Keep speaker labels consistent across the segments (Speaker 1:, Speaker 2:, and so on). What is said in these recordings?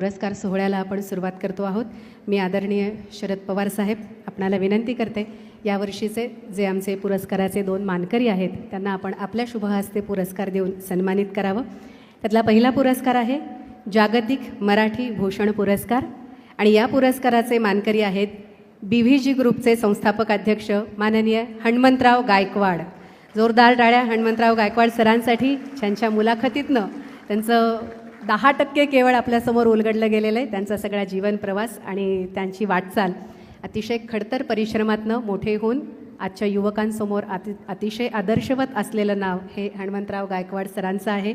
Speaker 1: पुरस्कार सोहळ्याला आपण सुरुवात करतो आहोत. मी आदरणीय शरद पवार साहेब आपणाला विनंती करते यावर्षीचे जे आमचे पुरस्काराचे दोन मानकरी आहेत त्यांना आपण आपल्या शुभहस्ते पुरस्कार देऊन सन्मानित करावं. त्यातला पहिला पुरस्कार आहे जागतिक मराठी भूषण पुरस्कार आणि या पुरस्काराचे मानकरी आहेत बी व्ही जी ग्रुपचे संस्थापक अध्यक्ष माननीय हणमंतराव गायकवाड. जोरदार टाळ्या हणमंतराव गायकवाड सरांसाठी त्यांच्या मुलाखतीतनं त्यांचं दहा टक्के केवळ आपल्यासमोर उलगडलं गेलेलं आहे. त्यांचा सगळा जीवन प्रवास आणि त्यांची वाटचाल अतिशय खडतर परिश्रमातनं मोठे होऊन आजच्या युवकांसमोर अति अतिशय आदर्शवत असलेलं नाव हे हणमंतराव गायकवाड सरांचं आहे.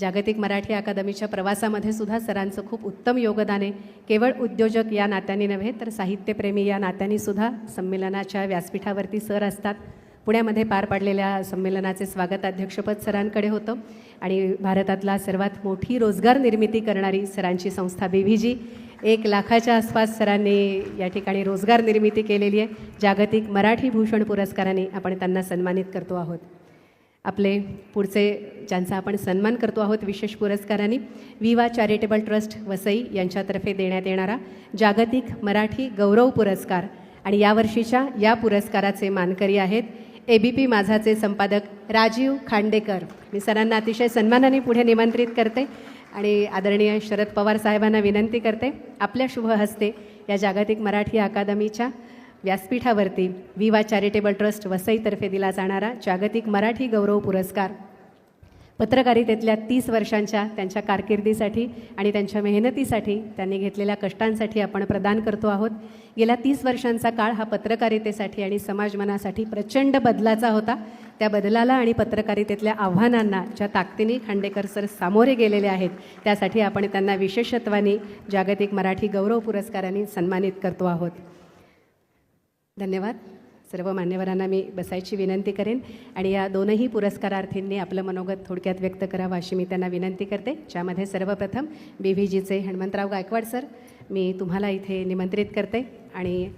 Speaker 1: जागतिक मराठी अकादमीच्या प्रवासामध्ये सुद्धा सरांचं खूप उत्तम योगदान आहे. केवळ उद्योजक या नात्याने नव्हे तर साहित्यप्रेमी या नात्याने सुद्धा संमेलनाच्या व्यासपीठावरती सर असतात. पुण्यामध्ये पार पाडलेल्या संमेलनाचे स्वागत अध्यक्षपद सरांकडे होतं. आणि भारतातला सर्वात मोठी रोजगार निर्मिती करणारी सरांची संस्था बी व्ही जी एक लाखाच्या आसपास सरांनी या ठिकाणी रोजगार निर्मिती केलेली आहे. जागतिक मराठी भूषण पुरस्काराने आपण त्यांना सन्मानित करतो आहोत. आपले पुढचे ज्यांचा आपण सन्मान करतो आहोत विशेष पुरस्कारांनी विवा चॅरिटेबल ट्रस्ट वसई यांच्यातर्फे देण्यात येणारा जागतिक मराठी गौरव पुरस्कार. आणि यावर्षीच्या या पुरस्काराचे मानकरी आहेत ए बी पी माझाचे संपादक राजीव खांडेकर. मी सरांना अतिशय सन्मानाने पुढे निमंत्रित करते आणि आदरणीय शरद पवार साहेबांना विनंती करते आपल्या शुभ हस्ते या जागतिक मराठी अकादमीच्या व्यासपीठावरती विवा चॅरिटेबल ट्रस्ट वसईतर्फे दिला जाणारा जागतिक मराठी गौरव पुरस्कार पत्रकारितेतल्या तीस वर्षांच्या त्यांच्या कारकिर्दीसाठी आणि त्यांच्या मेहनतीसाठी त्यांनी घेतलेल्या कष्टांसाठी आपण प्रदान करतो आहोत. गेल्या तीस वर्षांचा काळ हा पत्रकारितेसाठी आणि समाजमनासाठी प्रचंड बदलाचा होता. त्या बदलाला आणि पत्रकारितेतल्या आव्हानांना ज्या ताकदीने खांडेकर सर सामोरे गेलेले आहेत त्यासाठी आपण त्यांना विशेषत्वाने जागतिक मराठी गौरव पुरस्काराने सन्मानित करतो आहोत. धन्यवाद. सर्व मान्यवरांना मी बसायची विनंती करेन आणि या दोनही पुरस्कारार्थींनी आपलं मनोगत थोडक्यात व्यक्त करावं अशी मी त्यांना विनंती करते. ज्यामध्ये सर्वप्रथम बी व्ही जीचे हणमंतराव गायकवाड सर मी तुम्हाला इथे निमंत्रित करते आणि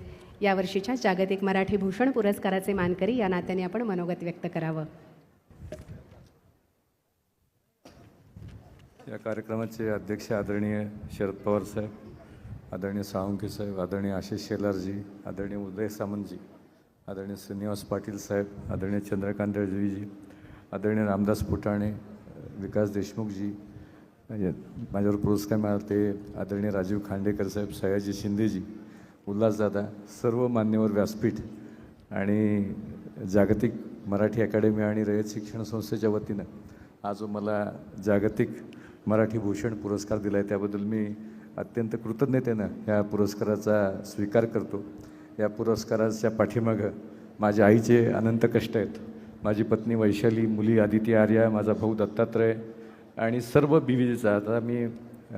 Speaker 1: यावर्षीच्या जागतिक मराठी भूषण पुरस्काराचे मानकरी या नात्याने आपण मनोगत व्यक्त करावं.
Speaker 2: या कार्यक्रमाचे अध्यक्ष आदरणीय शरद पवार साहेब आदरणीय साळुंखे साहेब आदरणीय आशिष शेलारजी आदरणीय उदय सामंतजी आदरणीय श्रीनिवास पाटील साहेब आदरणीय चंद्रकांत दळवीजी आदरणीय रामदास फुटाणे विकास देशमुखजी म्हणजे माझ्यावर पुरस्कार मिळाला ते आदरणीय राजीव खांडेकर साहेब सयाजी शिंदेजी उल्हासदादा सर्व मान्यवर व्यासपीठ आणि जागतिक मराठी अकॅडमी आणि रयत शिक्षण संस्थेच्या वतीनं आज जो मला जागतिक मराठी भूषण पुरस्कार दिला आहे त्याबद्दल मी अत्यंत कृतज्ञतेनं ह्या पुरस्काराचा स्वीकार करतो. या पुरस्काराच्या पाठीमागं माझ्या आईचे अनंत कष्ट आहेत. माझी पत्नी वैशाली मुली आदिती आर्या माझा भाऊ दत्तात्रय आणि सर्व बीवीजीचा आता मी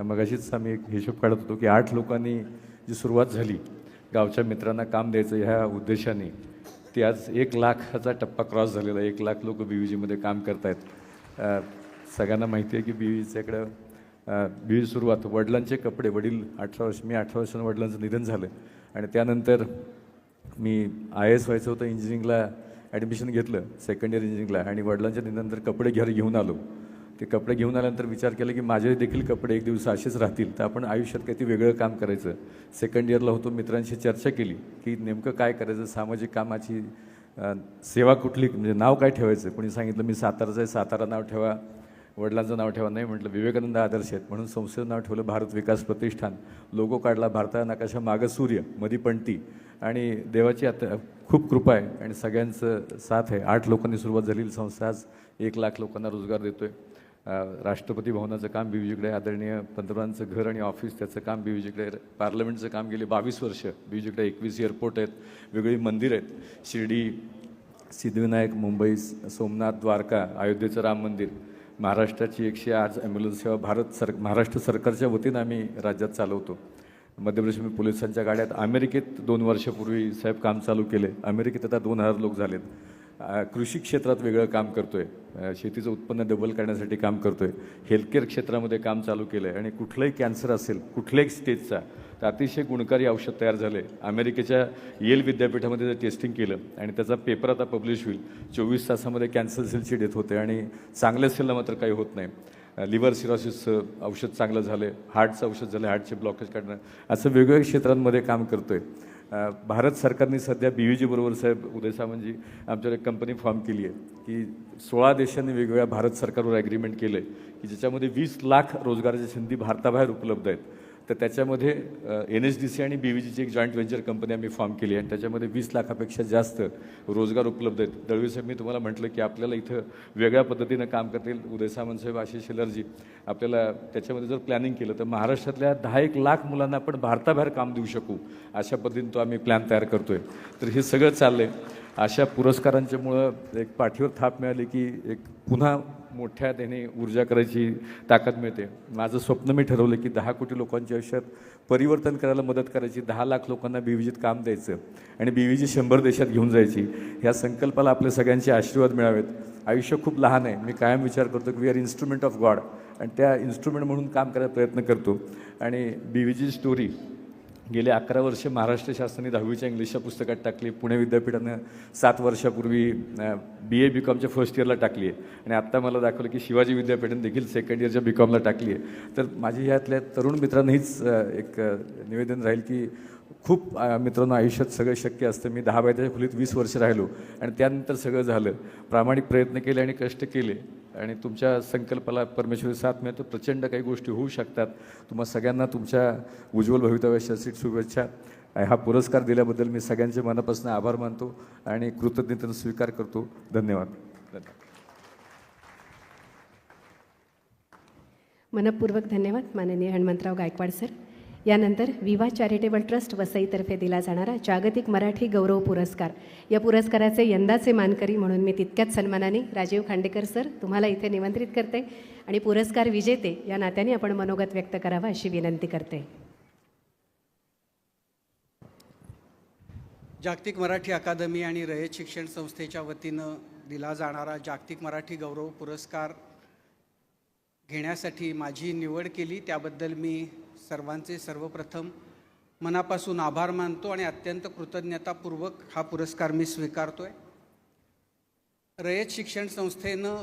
Speaker 2: मगाशीच आम्ही एक हिशोब काढत होतो की आठ लोकांनी जी सुरुवात झाली गावच्या मित्रांना काम द्यायचं ह्या उद्देशाने ती आज एक लाखाचा टप्पा क्रॉस झालेला एक लाख लोक बी व्ही जीमध्ये काम करत आहेत सगळ्यांना माहिती आहे की बी व्ही बी व्ही सुरुवात. वडिलांचे कपडे वडील अठरा वर्ष मी अठरा वर्षांना वडिलांचं निधन झालं. आणि त्यानंतर मी आय एस व्हायचं होतं इंजिनिअरिंगला ॲडमिशन घेतलं सेकंड इयर इंजिनिअरिंगला आणि वडिलांच्या निधनंतर कपडे घरी घेऊन आलो. ते कपडे घेऊन आल्यानंतर विचार केला की माझे देखील कपडे एक दिवस असेच राहतील तर आपण आयुष्यात काहीतरी वेगळं काम करायचं. सेकंड इयरला होतो मित्रांशी चर्चा केली की नेमकं काय करायचं सामाजिक कामाची सेवा कुठली म्हणजे नाव काय ठेवायचं? कोणी सांगितलं मी साताराचं आहे सातारा नाव ठेवा. वडिलांचं नाव ठेवा नाही म्हटलं विवेकानंद आदर्श आहेत. म्हणून संस्थेचं नाव ठेवलं भारत विकास प्रतिष्ठान. लोगो काढला भारता नकाशा मागं सूर्य मधी पणती आणि देवाची आता खूप कृपा आहे आणि सगळ्यांचं साथ आहे. आठ लोकांनी सुरुवात झालेली संस्था आज एक लाख लोकांना रोजगार देतो आहे राष्ट्रपती भवनाचं काम बीवीजीकडे आदरणीय पंतप्रधानांचं घर आणि ऑफिस त्याचं काम बीवीजीकडे पार्लमेंटचं काम गेले बावीस वर्ष. बीवीजीकडे एकवीस एअरपोर्ट आहेत वेगळी मंदिर आहेत. शिर्डी सिद्धिविनायक मुंबई सोमनाथ द्वारका अयोध्येचं राम मंदिर. महाराष्ट्राची एकशे आठ ॲम्ब्युलन्स सेवा भारत सर महाराष्ट्र सरकारच्या वतीनं आम्ही राज्यात चालवतो. मध्य प्रदेश पोलिसांच्या गाड्यात अमेरिकेत दोन वर्षापूर्वी साहेब काम चालू केले. अमेरिकेत आता दोन हजार लोक झालेत. कृषी क्षेत्रात वेगळं काम करतो आहे शेतीचं उत्पन्न डबल करण्यासाठी काम करतो आहे हेल्थकेअर क्षेत्रामध्ये काम चालू केलं आहे आणि कुठलंही कॅन्सर असेल कुठल्याही स्टेजचा तर अतिशय गुणकारी औषध तयार झाले. अमेरिकेच्या येल विद्यापीठामध्ये ते टेस्टिंग केलं आणि त्याचा पेपर आता पब्लिश होईल. चोवीस तासामध्ये कॅन्सर सेलची डेथ होते आणि चांगल्या सेलला मात्र काही होत नाही. लिव्हर सिरॉसिसचं औषध चांगलं झालं हार्टचं औषध झालं हार्टचे ब्लॉकेज काढणं. असं वेगवेगळ्या क्षेत्रांमध्ये काम करतो आहे भारत सरकारने सध्या बी व्ही जी बरोबर साहेब उदय सामंतजी आमच्यावर एक कंपनी फॉर्म केली आहे की सोळा देशांनी वेगवेगळ्या भारत सरकारवर ॲग्रीमेंट केलं आहे की ज्याच्यामध्ये वीस लाख रोजगाराच्या संधी भारताबाहेर उपलब्ध आहेत. तर त्याच्यामध्ये एन एच डी सी आणि बी व्ही जीची एक जॉईंट व्हेंचर कंपनी आम्ही फॉर्म केली आहे. आणि त्याच्यामध्ये वीस लाखापेक्षा जास्त रोजगार उपलब्ध आहेत. दळवी साहेब मी तुम्हाला म्हटलं की आपल्याला इथं वेगळ्या पद्धतीनं काम करतील. उदय सामंत साहेब आशिष शेलरजी आपल्याला त्याच्यामध्ये जर प्लॅनिंग केलं तर महाराष्ट्रातल्या दहा एक लाख मुलांना आपण भारताबाहेर काम देऊ शकू अशा पद्धतीनं तो आम्ही प्लॅन तयार करतो आहे तर हे सगळं चाललं आहे अशा पुरस्कारांच्यामुळं एक पाठीवर थाप मिळाली की एक पुन्हा मोठ्या त्याने ऊर्जा करायची ताकद मिळते. माझं स्वप्न मी ठरवलं की दहा कोटी लोकांच्या आयुष्यात परिवर्तन करायला मदत करायची दहा लाख लोकांना बीव्हीजीत काम द्यायचं आणि बीव्हीजी शंभर देशात घेऊन जायची. ह्या संकल्पाला आपल्या सगळ्यांचे आशीर्वाद मिळावेत. आयुष्य खूप लहान आहे. मी कायम विचार करतो की we are instrument of God आणि त्या इन्स्ट्रुमेंट म्हणून काम करायचा प्रयत्न करतो. आणि बीव्हीजी स्टोरी गेले अकरा वर्ष महाराष्ट्र शासनाने दहावीच्या इंग्लिशच्या पुस्तकात टाकली. पुणे विद्यापीठानं सात वर्षापूर्वी बी ए बी कॉमच्या फर्स्ट इयरला टाकली आहे. आणि आत्ता मला दाखवलं की शिवाजी विद्यापीठाने देखील सेकंड इयरच्या बी कॉमला टाकली आहे. तर माझी ह्यातल्या तरुण मित्रांनीच एक निवेदन राहील की खूप मित्रांनो आयुष्यात सगळं शक्य असतं. मी दहा बायच्या खोलीत वीस वर्ष राहिलो आणि त्यानंतर सगळं झालं. प्रामाणिक प्रयत्न केले आणि कष्ट केले. आणि तुमच्या संकल्पाला परमेश्वरी साथ मिळतो प्रचंड काही गोष्टी होऊ शकतात. तुम्हा सगळ्यांना तुमच्या उज्ज्वल भवितव्यासाठी शुभेच्छा. हा पुरस्कार दिल्याबद्दल मी सगळ्यांचे मनापासून आभार मानतो आणि कृतज्ञतेनं स्वीकार करतो. धन्यवाद. धन्यवाद.
Speaker 1: मनपूर्वक धन्यवाद. माननीय हनुमंतराव गायकवाड सर. यानंतर विवा चॅरिटेबल ट्रस्ट वसईतर्फे दिला जाणारा जागतिक मराठी गौरव पुरस्कार. या पुरस्काराचे यंदाचे मानकरी म्हणून मी तितक्याच सन्मानाने राजीव खांडेकर सर तुम्हाला इथे निमंत्रित करते आणि पुरस्कार विजेते या नात्याने आपण मनोगत व्यक्त करावा अशी विनंती करते.
Speaker 3: जागतिक मराठी अकादमी आणि रयत शिक्षण संस्थेच्या वतीनं दिला जाणारा जागतिक मराठी गौरव पुरस्कार घेण्यासाठी माझी निवड केली. त्याबद्दल मी सर्वांचे सर्वप्रथम मनापासून आभार मानतो आणि अत्यंत कृतज्ञतापूर्वक हा पुरस्कार मी स्वीकारतो आहे रयत शिक्षण संस्थेनं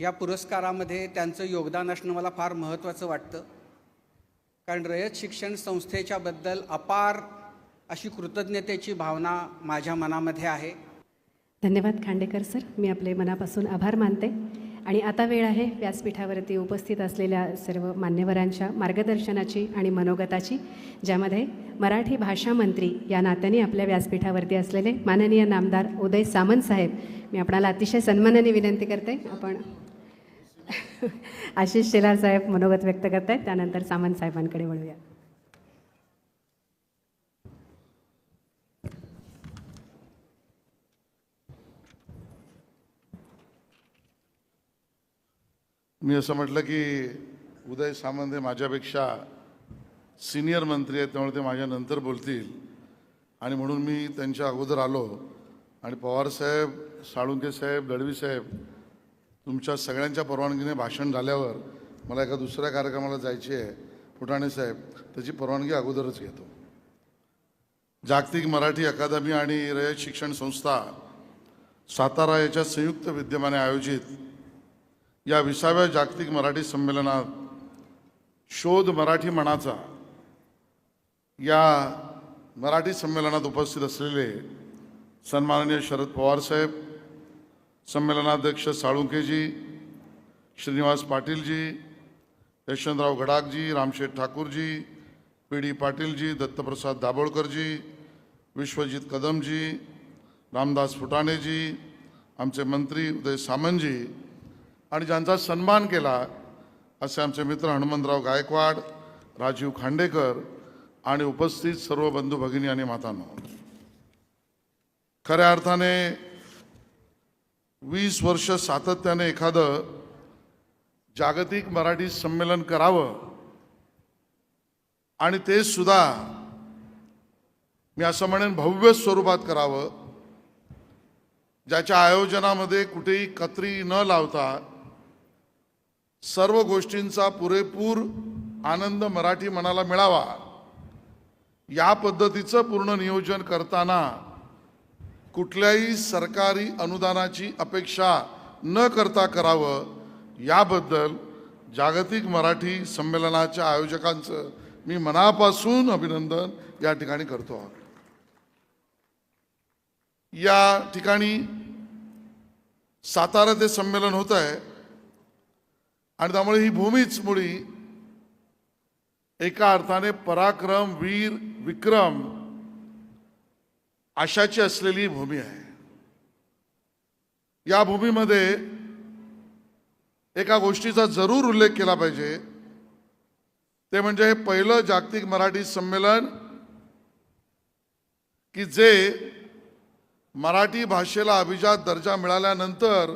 Speaker 3: या पुरस्कारामध्ये त्यांचं योगदान असणं मला फार महत्त्वाचं वाटतं. कारण रयत शिक्षण संस्थेच्याबद्दल अपार अशी कृतज्ञतेची भावना माझ्या मनामध्ये आहे.
Speaker 1: धन्यवाद खांडेकर सर. मी आपले मनापासून आभार मानते. आणि आता वेळ आहे व्यासपीठावरती उपस्थित असलेल्या सर्व मान्यवरांच्या मार्गदर्शनाची आणि मनोगताची ज्यामध्ये मराठी भाषा मंत्री या नात्याने आपल्या व्यासपीठावरती असलेले माननीय नामदार उदय सामंत साहेब. मी आपणाला अतिशय सन्मानाने विनंती करते. आपण आशिष शेलार साहेब मनोगत व्यक्त करत आहेत त्यानंतर सामंत साहेबांकडे वळूया.
Speaker 4: मी असं म्हटलं की उदय सामंत हे माझ्यापेक्षा सिनियर मंत्री आहेत त्यामुळे ते माझ्यानंतर बोलतील. आणि म्हणून मी त्यांच्या अगोदर आलो. आणि पवारसाहेब साळुंके साहेब दळवी साहेब तुमच्या सगळ्यांच्या परवानगीने भाषण झाल्यावर मला एका दुसऱ्या कार्यक्रमाला जायची आहे फुटाणे साहेब. त्याची परवानगी अगोदरच घेतो. जागतिक मराठी अकादमी आणि रयत शिक्षण संस्था सातारा याच्या संयुक्त विद्यमाने आयोजित या विसाव्या जागतिक मराठी संमेलनात शोध मराठी मनाचा या मराठी संमेलनात उपस्थित असलेले सन्माननीय शरद पवार साहेब संमेलनाध्यक्ष साळुंकेजी श्रीनिवास पाटीलजी यशवंतराव गडाखजी रामशेठ ठाकूरजी पी डी पाटीलजी दत्तप्रसाद दाभोळकरजी विश्वजित कदमजी रामदास फुटाणेजी आमचे मंत्री उदय सामंतजी आणि ज्यांचा सन्मान केला असे आमचे मित्र हनुमंतराव गायकवाड राजीव खांडेकर आणि उपस्थित सर्व बंधू भगिनी आणि मातांनो. खऱ्या अर्थाने वीस वर्ष सातत्याने एखादं जागतिक मराठी संमेलन करावं आणि ते सुद्धा मी असं म्हणेन भव्य स्वरूपात करावं ज्याच्या आयोजनामध्ये कुठेही कत्री न लावता सर्व गोष्टींचा पुरेपूर आनंद मराठी मनाला मिळावा. या पद्धतीचं पूर्ण नियोजन करताना कुठल्याही सरकारी अनुदानाची अपेक्षा न करता करावं याबद्दल जागतिक मराठी संमेलनाच्या आयोजकांचं मी मनापासून अभिनंदन या ठिकाणी करतो आहोत. या ठिकाणी सातारा ते संमेलन होत आहे आणि त्यामुळे ही भूमीच मुळी. एका अर्थाने पराक्रम वीर विक्रम आशाची असलेली भूमी आहे. या भूमीमध्ये एका गोष्टीचा जरूर उल्लेख केला पाहिजे. ते म्हणजे हे पहिलं जागतिक मराठी संमेलन की जे मराठी भाषेला अभिजात दर्जा मिळाल्यानंतर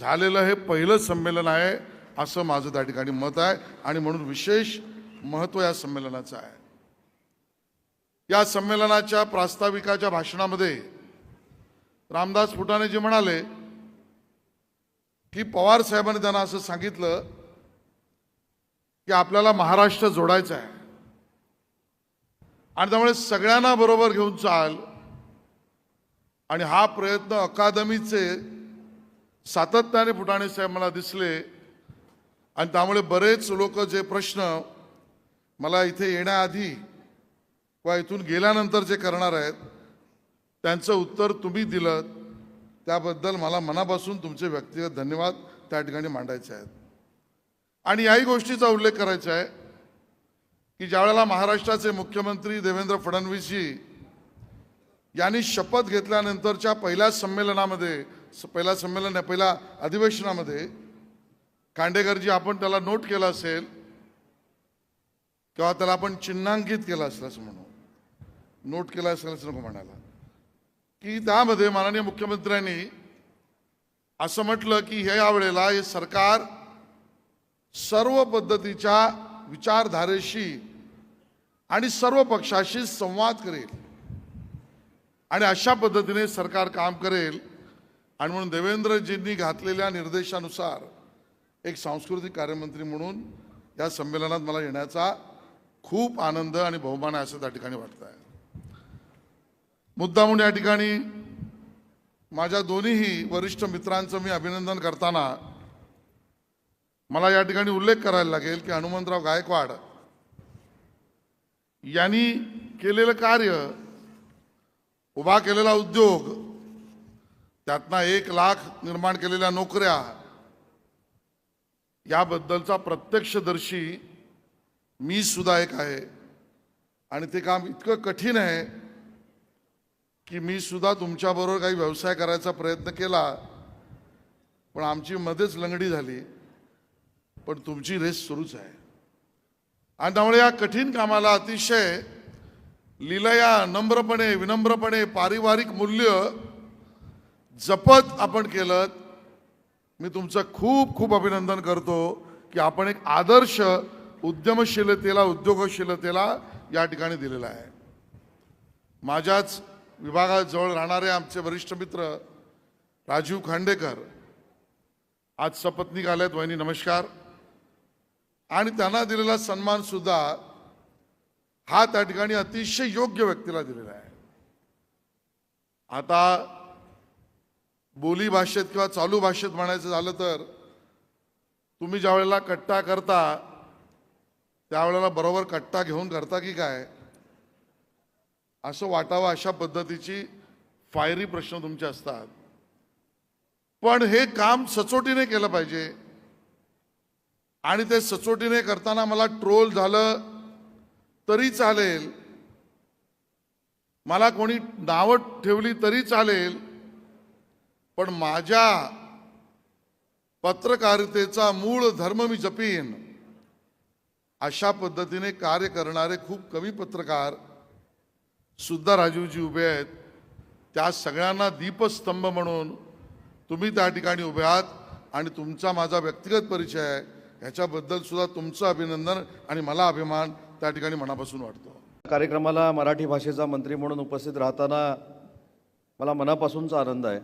Speaker 4: झालेलं हे पहिलं संमेलन आहे असं माझं त्या ठिकाणी मत आहे आणि म्हणून विशेष महत्त्व या संमेलनाचं आहे. या संमेलनाच्या प्रास्ताविकाच्या भाषणामध्ये रामदास फुटाणे जे म्हणाले की पवार साहेबांनी त्यांना असं सांगितलं की आपल्याला महाराष्ट्र जोडायचा आहे. आणि त्यामुळे सगळ्यांना बरोबर घेऊन चाल आणि हा प्रयत्न अकादमीचे सातत्याने फुटाणे साहेब मला दिसले. आणि त्यामुळे बरेच लोक जे प्रश्न मला इथे येण्याआधी किंवा इथून गेल्यानंतर जे करणार आहेत त्यांचं उत्तर तुम्ही दिलं त्याबद्दल मला मनापासून तुमचे व्यक्तिगत धन्यवाद. त्या ठिकाणी मांडायचे आहेत. आणि याही गोष्टीचा उल्लेख करायचा आहे की ज्यावेळेला महाराष्ट्राचे मुख्यमंत्री देवेंद्र फडणवीसजी यांनी शपथ घेतल्यानंतरच्या पहिल्या संमेलनामध्ये पहिल्या संमेलन पहिल्या अधिवेशनामध्ये खांडेकरजी आपण त्याला नोट केला असेल किंवा त्याला आपण चिन्हांकित केलं असेल असं म्हणू नोट केला असेल असं नको म्हणायला. की त्यामध्ये माननीय मुख्यमंत्र्यांनी असं म्हटलं की हे यावेळेला हे सरकार सर्व पद्धतीच्या विचारधारेशी आणि सर्व पक्षाशी संवाद करेल. आणि अशा पद्धतीने सरकार काम करेल. आणि म्हणून देवेंद्रजींनी घातलेल्या निर्देशानुसार एक सांस्कृतिक कार्यमंत्री म्हणून या संमेलनात मला येण्याचा खूप आनंद आणि बहुमान आहे असं त्या ठिकाणी वाटतं आहे मुद्दा म्हणून या ठिकाणी माझ्या दोन्हीही वरिष्ठ मित्रांचं मी अभिनंदन करताना मला या ठिकाणी उल्लेख करायला लागेल की हनुमंतराव गायकवाड यांनी केलेलं कार्य उभा केलेला उद्योग त्यातनं एक लाख निर्माण केलेल्या नोकऱ्या याबद्दलचा प्रत्यक्षदर्शी मी सुद्धा एक आहे. आणि ते काम इतकं कठीण आहे की मी सुद्धा तुमच्याबरोबर काही व्यवसाय करायचा प्रयत्न केला पण आमची मध्येच लंगडी झाली. पण तुमची रेस सुरूच आहे. आणि त्यामुळे या कठीण कामाला अतिशय लिलया नम्रपणे विनम्रपणे पारिवारिक मूल्य जपत आपण केलं. मी तुमचं खूप खूप अभिनंदन करतो की आपण एक आदर्श उद्यमशीलतेला उद्योगशीलतेला या ठिकाणी दिलेला आहे. माझ्याच विभागाजवळ राहणारे आमचे वरिष्ठ मित्र राजीव खांडेकर आज सपत्नीक आहेत वहिनी नमस्कार. आणि त्यांना दिलेला सन्मानसुद्धा हा त्या ठिकाणी अतिशय योग्य व्यक्तीला दिलेला आहे. आता बोली भाषेत किंवा चालू भाषेत म्हणायचं झालं तर तुम्ही ज्या वेळेला कट्टा करता त्यावेळेला बरोबर कट्टा घेऊन करता की काय? असं वाटावं अशा पद्धतीची फायरी प्रश्न तुमचे असतात. पण हे काम सचोटीने केलं पाहिजे. आणि ते सचोटीने करताना मला ट्रोल झालं तरी चालेल. मला कोणी नावं ठेवली तरी चालेल. पण माझ्या पत्रकारितेचा मूळ धर्म मी जपीन. अशा पद्धतीने कार्य करणारे खूप कमी पत्रकार सुद्धा राजीवजी उभे आहेत. त्या सगळ्यांना दीपस्तंभ म्हणून तुम्ही त्या ठिकाणी उभे आहात आणि तुमचा माझा व्यक्तिगत परिचय आहे. ह्याच्याबद्दल सुद्धा तुमचं अभिनंदन आणि मला अभिमान त्या ठिकाणी मनापासून वाटतो
Speaker 5: कार्यक्रमाला मराठी भाषेचा मंत्री म्हणून उपस्थित राहताना मला मनापासूनचा आनंद आहे.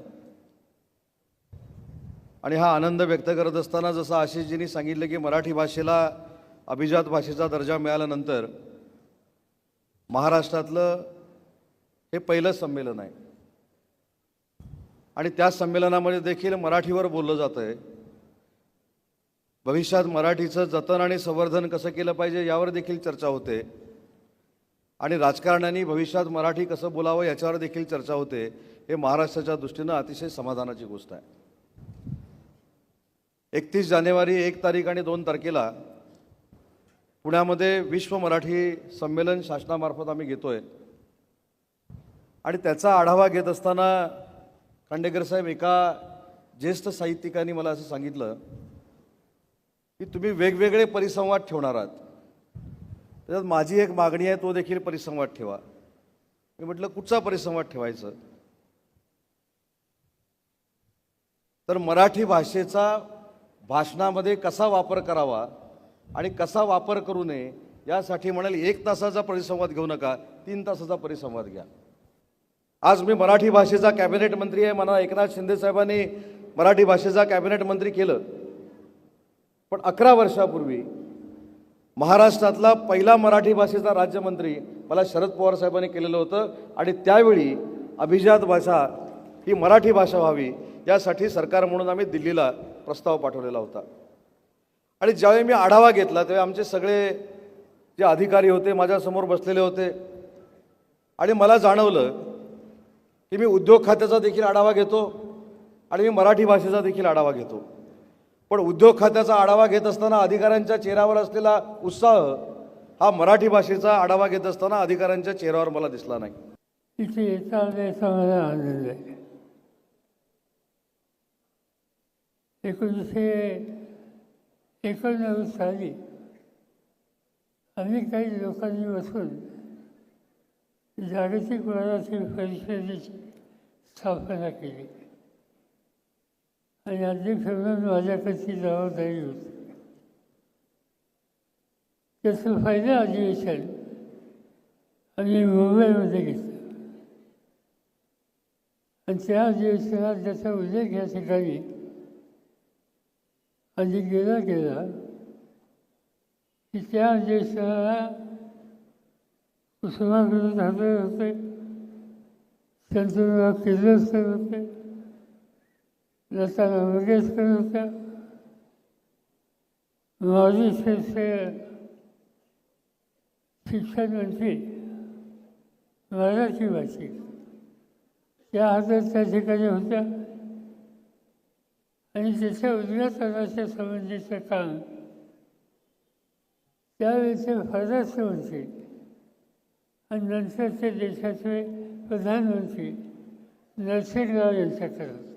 Speaker 5: आणि हा आनंद व्यक्त करत असताना जसं आशिषजींनी सांगितलं की मराठी भाषेला अभिजात भाषेचा दर्जा मिळाल्यानंतर महाराष्ट्रातलं हे पहिलं संमेलन आहे. आणि त्या संमेलनामध्ये देखील मराठीवर बोललं जातं आहे भविष्यात मराठीचं जतन आणि संवर्धन कसं केलं पाहिजे यावर देखील चर्चा होते. आणि राजकारण्यांनी भविष्यात मराठी कसं बोलावं याच्यावर देखील चर्चा होते हे महाराष्ट्राच्या दृष्टीनं अतिशय समाधानाची गोष्ट आहे. एकतीस जानेवारी एक तारीख आणि दोन तारखेला पुण्यामध्ये विश्व मराठी संमेलन शासनामार्फत आम्ही घेतो आहे आणि त्याचा आढावा घेत असताना खांडेकर साहेब एका ज्येष्ठ साहित्यिकांनी मला असं सांगितलं की तुम्ही वेगवेगळे परिसंवाद ठेवणार आहात. त्याच्यात माझी एक मागणी आहे तो देखील परिसंवाद ठेवा. मी म्हटलं कुठचा परिसंवाद ठेवायचं? तर मराठी भाषेचा भाषणामध्ये कसा वापर करावा आणि कसा वापर करू नये यासाठी म्हणाल एक तासाचा परिसंवाद घेऊ नका तीन तासाचा परिसंवाद घ्या. आज मी मराठी भाषेचा कॅबिनेट मंत्री आहे मला एकनाथ शिंदे साहेबांनी मराठी भाषेचा कॅबिनेट मंत्री केलं. पण अकरा वर्षापूर्वी महाराष्ट्रातला पहिला मराठी भाषेचा राज्यमंत्री मला शरद पवार साहेबांनी केलेलं होतं आणि त्यावेळी अभिजात भाषा ही मराठी भाषा व्हावी यासाठी सरकार म्हणून आम्ही दिल्लीला प्रस्ताव पाठवलेला होता. आणि ज्यावेळी मी आढावा घेतला त्यावेळी आमचे सगळे जे अधिकारी होते माझ्यासमोर बसलेले होते. आणि मला जाणवलं की मी उद्योग खात्याचा देखील आढावा घेतो आणि मी मराठी भाषेचा देखील आढावा घेतो. पण उद्योग खात्याचा आढावा घेत असताना अधिकाऱ्यांच्या चेहऱ्यावर असलेला उत्साह हा मराठी भाषेचा आढावा घेत असताना अधिकाऱ्यांच्या चेहऱ्यावर मला दिसला नाही.
Speaker 6: इथे येता मला आनंद आहे. एकोणीसशे एकोणनव्वद साली अनेक काही लोकांनी बसून जागतिक मराठी परिषदेची स्थापना केली. आणि अध्यक्ष म्हणून माझ्याकडची जबाबदारी होती. त्याचं फायदे अधिवेशन आम्ही मुंबईमध्ये घेतलं. आणि त्या अधिवेशनात त्याचा उल्लेख या ठिकाणी आधी गेला गेला की त्या अधिवेशनाला कुसुमाग्रज हजर होते चंद्रराव किर्लोस्कर होते लता मंगेशकर होत्या मॉरिशसचे शिक्षण मंत्री मराठी भाषिक त्या हातात त्या ठिकाणी होत्या. आणि त्याच्या उद्घाटनाच्या संबंधीचं काम. त्यावेळेचे परराष्ट्र मंत्री आणि नंतरचे देशाचे प्रधानमंत्री नरसिंहराव यांच्याकडे होते.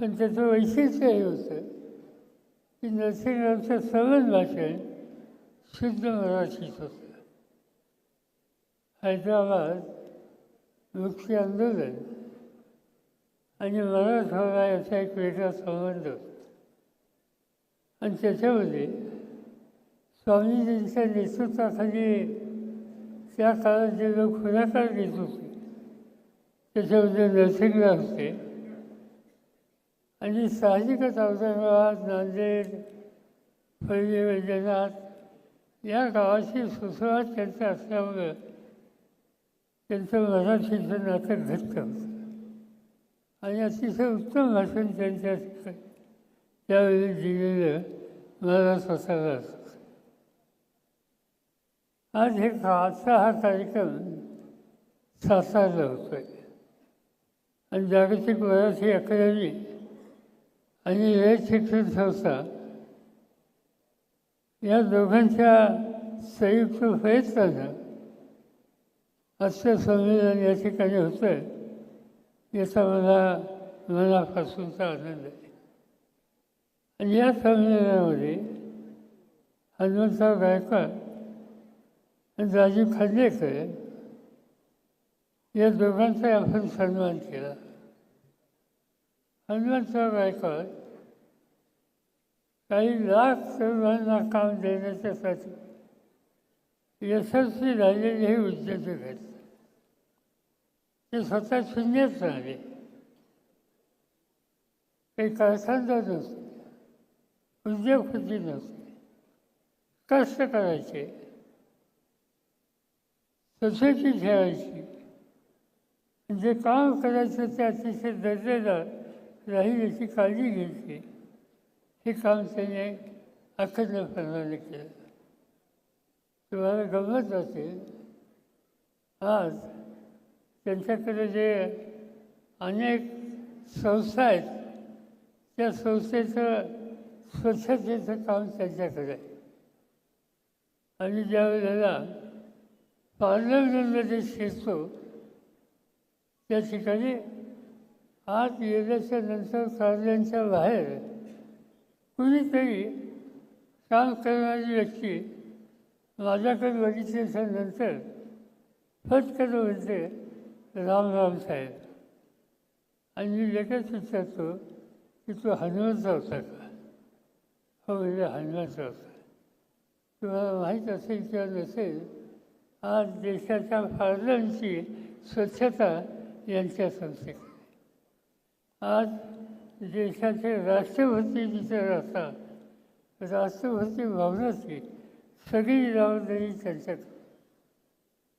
Speaker 6: पण त्याचं वैशिष्ट्य हे होतं की नरसिंहरावचं सगळं भाषण शुद्ध मराठीत होतं. हैदराबाद मुक्ती आंदोलन आणि मराठवाडा याचा एक वेगळा संबंध होता. आणि त्याच्यामध्ये स्वामीजींच्या नेतृत्वाखाली त्या काळात जे लोक पुढाकार घेत होते त्याच्यामध्ये नरसिंहराव होते. आणि साहजिकच औरंगाबाद नांदेड फळी वैद्यनाथ या गावाची सुसुवात त्यांचं असल्यामुळं त्यांचं मराठीचं नातं घट्ट होतं आणि अतिशय उत्तम भाषण त्यांच्या त्यावेळी दिलेलं मला स्वतःला असतं. आज हे आजचा हा कार्यक्रम सातारला होतो आहे आणि जागतिक मराठी अकादमी आणि रयत शिक्षण संस्था या दोघांच्या संयुक्त प्रयत्नानं आजचं संमेलन या ठिकाणी होतं आहे याचा मला मनापासूनचा आनंद आहे. आणि या संमेलनामध्ये हनुमंतराव गायकवाड आणि राजीव खांदेकर या दोघांचा आपण सन्मान केला. हनुमंतराव गायकवाड काही लाख तरुणांना काम देण्याच्यासाठी यशस्वी झालेले हे उद्योजक आहेत. ते स्वतः शून्यच राहिले काही कारखानदार नसते उद्योगपती नसते. कष्ट करायचे सोसायटी ठेवायची. जे काम करायचं ते अतिशय दर्जेदार राहील याची काळजी घ्यायची. हे काम त्यांनी अखंडपणाने केलं. तुम्हाला गमत असेल आज त्यांच्याकडे जे अनेक संस्था आहेत त्या संस्थेचं स्वच्छतेचं काम त्यांच्याकडे आहे. आणि ज्यावेळेला वेळेला जे शिरतो त्या ठिकाणी आत येण्याच्या नंतर कार्यांच्या बाहेर कुणीतरी काम करणारी व्यक्ती माझ्याकडे बघितल्याच्या नंतर फटकन म्हणते राम राम साहेब. आणि मी लगेच विचारतो की तू हनुमंत होता का? हो म्हणजे हनुमंत होता. तुम्हाला माहीत असेल किंवा नसेल आज देशाच्या फार्लांची स्वच्छता यांच्या संस्थेकडे आज देशाचे राष्ट्रपती जिथे राहतात राष्ट्रपती भावनाची सगळी जबाबदारी त्यांच्यात.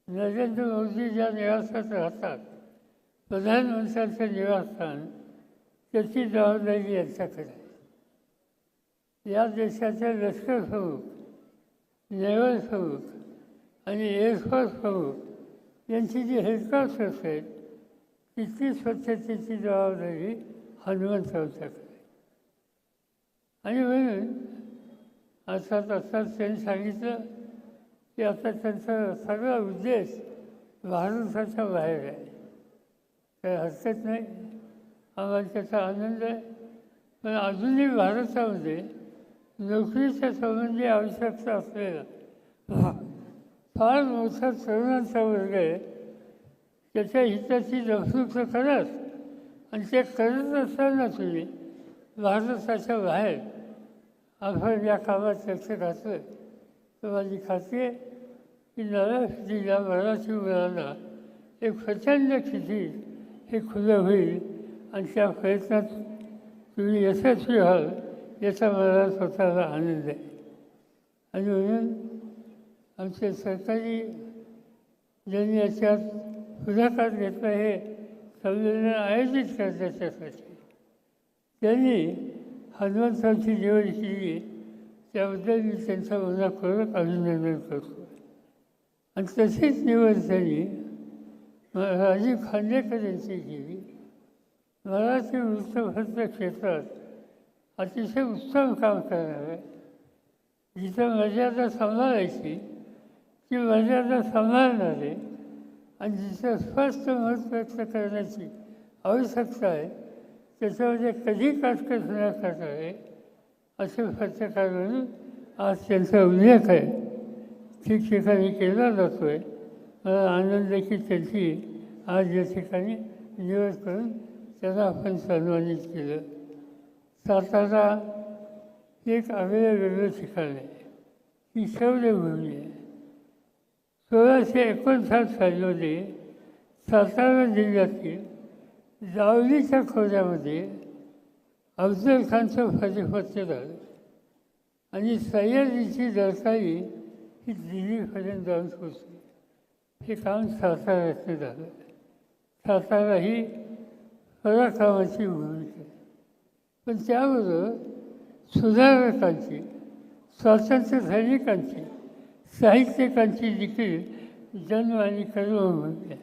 Speaker 6: नरेंद्र मोदी ज्या निवासात राहतात. प्रधानमंत्र्यांचं निवासस्थान त्याची जबाबदारी यांच्याकडे या देशाचे लष्कर प्रमुख नेव्हल प्रमुख आणि एअरफोर्स प्रमुख यांची जी हेडक्वार्टर्स आहेत तिथली स्वच्छतेची जबाबदारी हनुमंत रावच्याकडे आणि म्हणून आता तसंच त्यांनी सांगितलं की आता त्यांचा सगळा उद्देश भारताच्या बाहेर आहे. काही हरकत नाही. आम्हाला त्याचा आनंद आहे. पण अजूनही भारतामध्ये नोकरीच्या संबंधी आवश्यकता असलेला फार मोठा तरुणांचा वर्ग आहे. त्याच्या हिताची जपणूक तर करत. आणि ते करत असताना तुम्ही भारताच्या बाहेर आपण या कामात लक्ष घातलं. तर माझी खात्री आहे की नव्या मराठी मुलांना एक प्रचंड किती हे खुलं होईल आणि त्या प्रयत्नात तुम्ही यशस्वी व्हाल याचा मला स्वतःला आनंद आहे. आणि म्हणून आमचे सरकारी ज्यांनी याच्यात पुढाकार घेतला हे संमेलन आयोजित करण्याच्यासाठी त्यांनी हनुमंतांची निवड केली. त्याबद्दल मी त्यांचा मनापूर्वक अभिनंदन करतो. आणि तशीच निवड त्यांनी राजीव खांडेकर यांची केली. मराठी वृत्तपत्र क्षेत्रात अतिशय उत्तम काम करणार. आहे जिथं मर्यादा सांभाळायची ती मर्यादा सांभाळणारे आणि जिथं स्पष्ट मत व्यक्त करण्याची आवश्यकता आहे त्याच्यामध्ये कधी काटकट न करणारे असे पत्रकारांनी आज त्यांचा उल्लेख आहे. ठिकठिकाणी केला जातो आहे मला आनंद आहे की त्यांची आज या ठिकाणी निवड करून त्याला आपण सन्मानित केलं. सातारा एक आगळं वेगळं ठिकाण आहे. ही शौर्यभूमी आहे. सोळाशे एकोणसाठ सालमध्ये सातारा जिल्ह्यातील जावलीच्या खोऱ्यामध्ये अफजल खानचं फजिपत्य झालं. आणि सह्याद्रीची दरकारी ही दिल्लीपर्यंत जाऊन पोचली हे काम साताराचं झालं. सातारा ही पराक्रमाची भूमिका. पण त्याबरोबर सुधारकांची स्वातंत्र्य सैनिकांची साहित्यिकांची देखील जन्म आणि कर्म आहे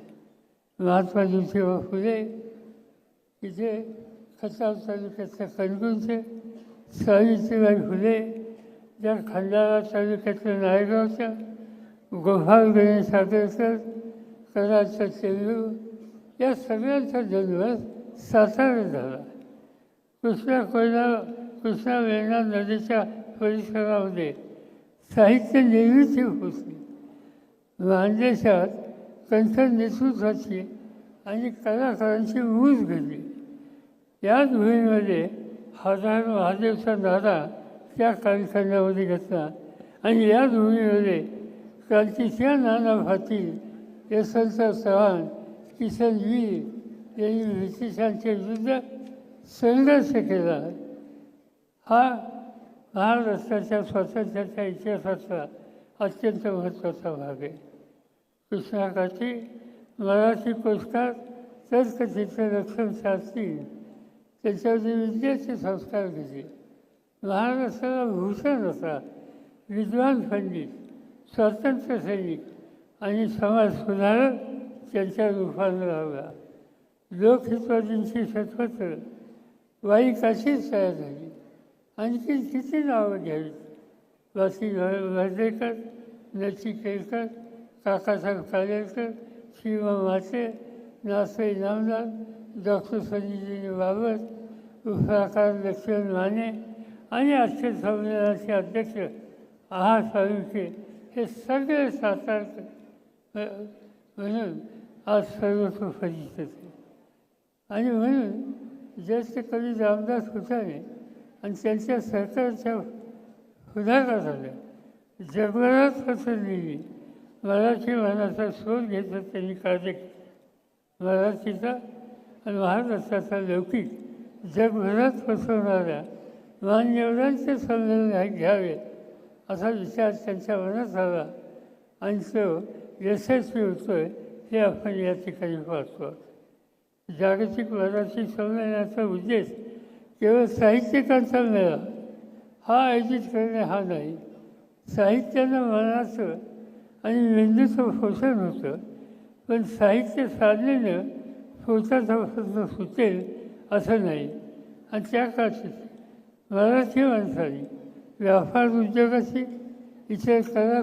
Speaker 6: महात्मा ज्योतिबा फुले इथे खताव तालुक्यातल्या कणगुंचे सावित्रीबाई फुले ज्या खंडाळा तालुक्यातल्या नायगावच्या गोपाळ गणेश सागरकर कराडचा चेंडू या सगळ्यांचा जन्म सातारा झाला. कृष्णा कोयना कृष्णा वेणा नदीच्या परिसरामध्ये साहित्य निर्मिती होते. मानदेशात कंठन नेतृत्वाची आणि कलाकारांची ऊस घडली याच भूमीमध्ये हजार महादेवचा नारा त्या कार्यक्रमामध्ये घेतला आणि याच भूमीमध्ये क्रांतीच्या नाना भाती यशवंत चव्हाण किशन वीर यांनी ब्रिटिशांच्या विरुद्ध संघर्ष केला. हा महाराष्ट्राच्या स्वातंत्र्याच्या इतिहासाचा अत्यंत महत्त्वाचा भाग आहे कृष्णाकाठी मराठी पुरस्कार तर्कचित्र रक्षण शास्त्री त्याच्यावरती विद्यार्थी संस्कार घेतले. महाराष्ट्राला भूषण असा विद्वान पंडित स्वातंत्र्य सैनिक आणि समाज सुधारक त्यांच्या रूपानं लावला लोकहितवादींची शतपत्र वाईकाशीच तयार झाली. आणखी किती नावं घ्यावीत? वासी वर्धेकर नचिकेकर काकासाहेब कालेकर शिवा माते नासे नामदार डॉक्टर संजीवनी बाबत उफराकार लक्ष्मण माने आणि आजचे संमेलनाचे अध्यक्ष आहा स्वामीचे हे सगळे सातारकर म्हणून आज सर्वस्व परिचित होते. आणि म्हणून ज्येष्ठ कवी रामदास फुटाणे आणि त्यांच्या सरकारच्या झाल्या जगभरात पसरलेली मराठी मनाचा शोध घेतला त्यांनी कार्य केलं. मराठीचा आणि महाराष्ट्राचा लौकिक जगभरात पसरणाऱ्या मान्यवरांचे संमेलन घ्यावे असा विचार त्यांच्या मनात आला आणि तो यशस्वी होतोय हे आपण या ठिकाणी पाहतो. जागतिक मराठी संमेलनाचा उद्देश केवळ साहित्यिकांचा मेळा हा आयोजित करणे हा नाही. साहित्यानं मनाचं आणि मेंदूचं पोषण होतं. पण साहित्य साधनेनं स्वतःचं प्रश्न सुटेल असं नाही. आणि त्या काळची मराठी माणसाने व्यापार उद्योगाची इतर कला